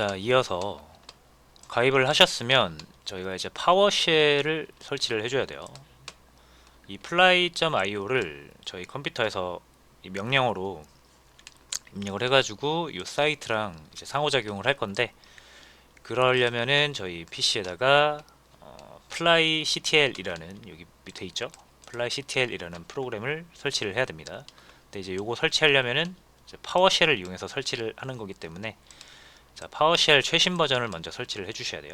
자, 이어서 가입을 하셨으면 저희가 이제 파워쉘을 설치를 해줘야 돼요. 이 fly.io를 저희 컴퓨터에서 이 명령어로 입력을 해가지고 이 사이트랑 이제 상호작용을 할 건데 그러려면은 저희 PC에다가 어, flyctl이라는 여기 밑에 있죠? flyctl이라는 프로그램을 설치를 해야 됩니다. 근데 이제 요거 설치하려면은 파워쉘을 이용해서 설치를 하는 거기 때문에 자, 파워쉘 최신 버전을 먼저 설치를 해 주셔야 돼요.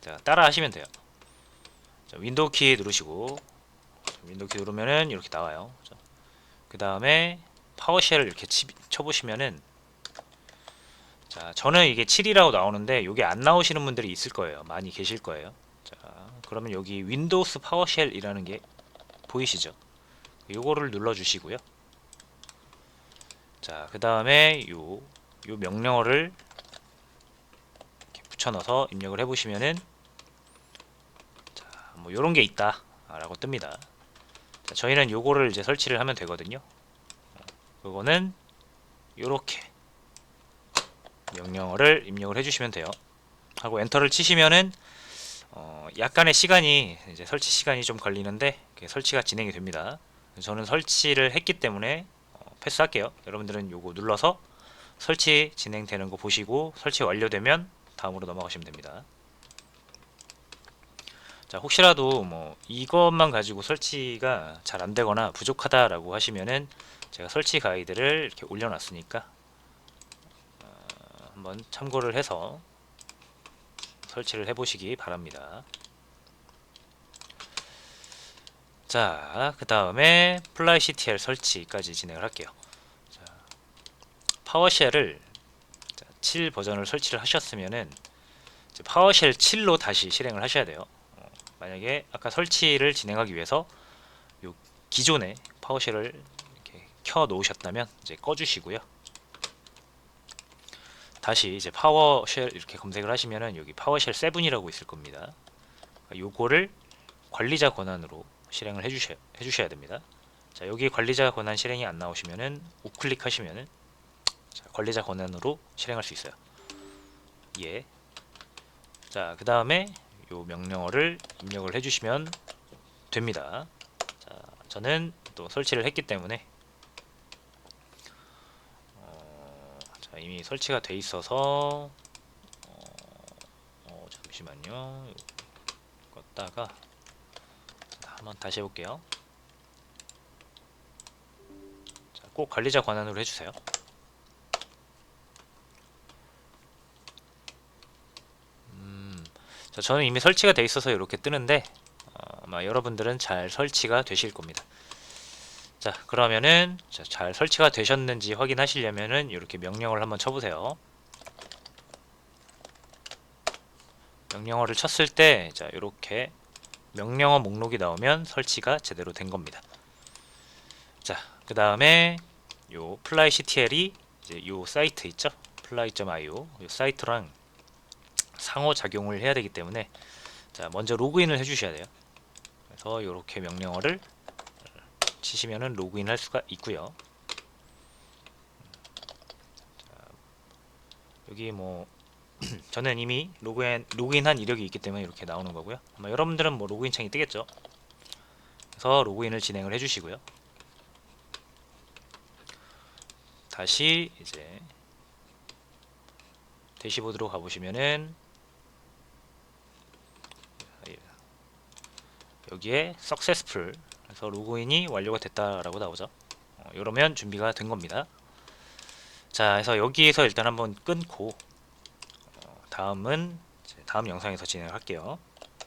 자, 따라 하시면 돼요. 자, 윈도우 키 누르시고 자, 윈도우 키 누르면은 이렇게 나와요. 그 다음에 파워쉘을 이렇게 치, 쳐보시면은 자, 저는 이게 7이라고 나오는데 이게 안 나오시는 분들이 있을 거예요. 많이 계실 거예요. 자, 그러면 여기 윈도우스 파워쉘이라는 게 보이시죠? 요거를 눌러 주시고요. 자, 그 다음에 요, 요 명령어를 붙여넣어서 입력을 해보시면은 자, 뭐 요런 게 있다 라고 뜹니다. 자, 저희는 요거를 이제 설치를 하면 되거든요. 그거는 요렇게 명령어를 입력을 해주시면 돼요. 하고 엔터를 치시면은 어, 약간의 시간이 이제 설치 시간이 좀 걸리는데 설치가 진행이 됩니다. 저는 설치를 했기 때문에 어, 패스할게요. 여러분들은 요거 눌러서 설치 진행되는 거 보시고 설치 완료되면 다음으로 넘어가시면 됩니다. 자 혹시라도 뭐 이것만 가지고 설치가 잘 안되거나 부족하다라고 하시면은 제가 설치 가이드를 이렇게 올려놨으니까 어, 한번 참고를 해서 설치를 해보시기 바랍니다. 자, 그 다음에 플라이CTL 설치까지 진행을 할게요. 자, 파워쉘을 자, 7 버전을 설치를 하셨으면은 파워쉘 7로 다시 실행을 하셔야 돼요. 어, 만약에 아까 설치를 진행하기 위해서 요 기존의 파워쉘을 이렇게 켜 놓으셨다면 이제 꺼 주시고요. 다시 이제 파워쉘 이렇게 검색을 하시면은 여기 파워쉘 7이라고 있을 겁니다. 그러니까 요거를 관리자 권한으로 실행을 해주셔야, 해주셔야 됩니다. 자 여기 관리자 권한 실행이 안 나오시면은 우클릭 하시면은 자, 관리자 권한으로 실행할 수 있어요. 예. 자 그 다음에 요 명령어를 입력을 해주시면 됩니다. 자 저는 또 설치를 했기 때문에 어, 자 이미 설치가 돼 있어서 어, 어, 잠시만요. 껐다가 한번 다시 해볼게요. 자, 꼭 관리자 권한으로 해주세요. 음, 자, 저는 이미 설치가 돼 있어서 이렇게 뜨는데 어, 아마 여러분들은 잘 설치가 되실 겁니다. 자, 그러면은 자, 잘 설치가 되셨는지 확인하시려면은 이렇게 명령어를 한번 쳐보세요. 명령어를 쳤을 때, 자, 이렇게 명령어 목록이 나오면 설치가 제대로 된 겁니다. 자, 그 다음에 요 flyctl이 이제 요 사이트 있죠? fly.io 요 사이트랑 상호 작용을 해야 되기 때문에 자, 먼저 로그인을 해 주셔야 돼요. 그래서 이렇게 명령어를 치시면은 로그인 할 수가 있고요. 자, 여기 뭐 저는 이미 로그인 로그인한 이력이 있기 때문에 이렇게 나오는 거고요. 아마 여러분들은 뭐 로그인 창이 뜨겠죠. 그래서 로그인을 진행을 해주시고요. 다시 이제 대시보드로 가보시면은 여기에 successful 그래서 로그인이 완료가 됐다라고 나오죠. 어, 이러면 준비가 된 겁니다. 자, 그래서 여기에서 일단 한번 끊고 다음은 이제 다음 영상에서 진행할게요.